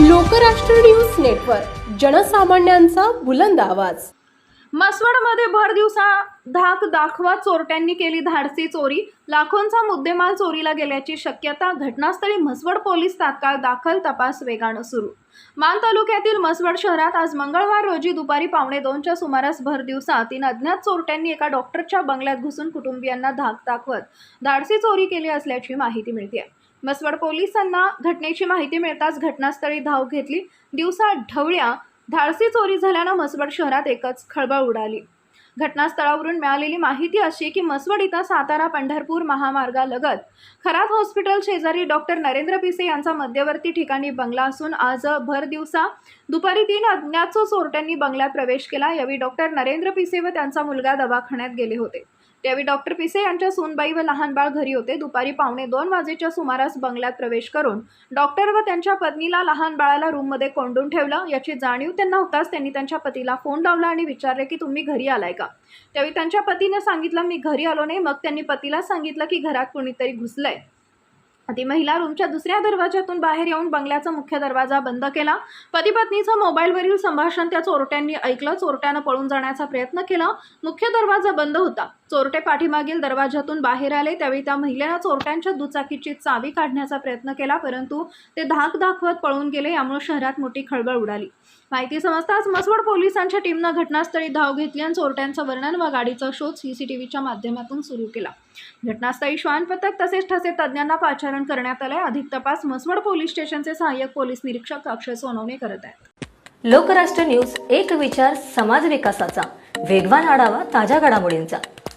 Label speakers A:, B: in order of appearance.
A: Lokrashtra news network जनसामान्यांचा बुलंद आवाज.
B: मसवडमध्ये भर दिवसा धाक दाखवा चोरट्यांनी केली धाडसी चोरी. लाखोंचा मुद्देमाल चोरीला गेल्याची शक्यता घटनास्थळी म्हसवड पोलीस तात्काळ दाखल तपास वेगानं सुरू. मान तालुक्यातील म्हसवड शहरात आज मंगळवार रोजी दुपारी पावणे दोनच्या सुमारास भर दिवसा तीन अज्ञात चोरट्यांनी एका डॉक्टरच्या बंगल्यात घुसून कुटुंबियांना धाक दाखवत धाडसी चोरी केली असल्याची माहिती मिळते मसवड पोलिसांना घटनेची माहिती मिळताच घटनास्थळी धाव घेतली. दिवसा ढवळ्या धाडसी चोरी झाल्यानं मसवड शहरात एकच खळबळ उडाली. घटनास्थळावरून मिळालेली माहिती अशी की मसवड इथं सातारा पंढरपूर महामार्गालगत खरात हॉस्पिटल शेजारी डॉक्टर नरेंद्र पिसे यांचा मध्यवर्ती ठिकाणी बंगला असून आज भर दिवसा दुपारी तीन अज्ञात चोरट्यांनी बंगल्यात प्रवेश केला. यावेळी डॉक्टर नरेंद्र पिसे व त्यांचा मुलगा दवाखान्यात गेले होते. त्यावेळी डॉक्टर पिसे यांच्या सोनबाई व लहान बाळ घरी होते. दुपारी पावणे दोन वाजेच्या सुमारास बंगल्यात प्रवेश करून डॉक्टर व त्यांच्या पत्नीला लहान बाळाला रूममध्ये कोंडून ठेवलं. याची जाणीव त्यांना होताच त्यांनी त्यांच्या पतीला फोन लावला आणि विचारले की तुम्ही घरी आलाय का? त्यावेळी त्यांच्या पतीने सांगितलं मी घरी आलो नाही. मग त्यांनी पतीला सांगितलं की घरात कोणीतरी घुसलंय. ती महिला रूमच्या दुसऱ्या दरवाज्यातून बाहेर येऊन बंगल्याचा मुख्य दरवाजा बंद केला. पती पत्नीचं मोबाईलवरील संभाषण त्या चोरट्यांनी ऐकलं. चोरट्यानं पळून जाण्याचा प्रयत्न केला. मुख्य दरवाजा बंद होता. चोरटे पाठीमागील दरवाजातून बाहेर आले. त्यावेळी त्या महिलेनं चोरट्यांच्या दुचाकीची चावी काढण्याचा प्रयत्न केला परंतु ते धाक दाखवत पळून गेले. यामुळे शहरात मोठी खळबळ उडाली. माहिती समजताच मसवड पोलिसांच्या टीमनं घटनास्थळी धाव घेतली आणि चोरट्यांचं वर्णन व गाडीचा शोध सीसीटीव्हीच्या माध्यमातून सुरू केला. घटनास्थळी श्वान पथक तसेच ठसे तज्ज्ञांना पाचारण करण्यात आलंय. अधिक तपास मसवड पोलीस स्टेशनचे सहाय्यक पोलीस निरीक्षक अक्षय सोनवणे करत आहेत.
C: लोकराष्ट्र न्यूज एक विचार समाज विकासाचा. वेगवान आढावा ताज्या घडामोडींचा.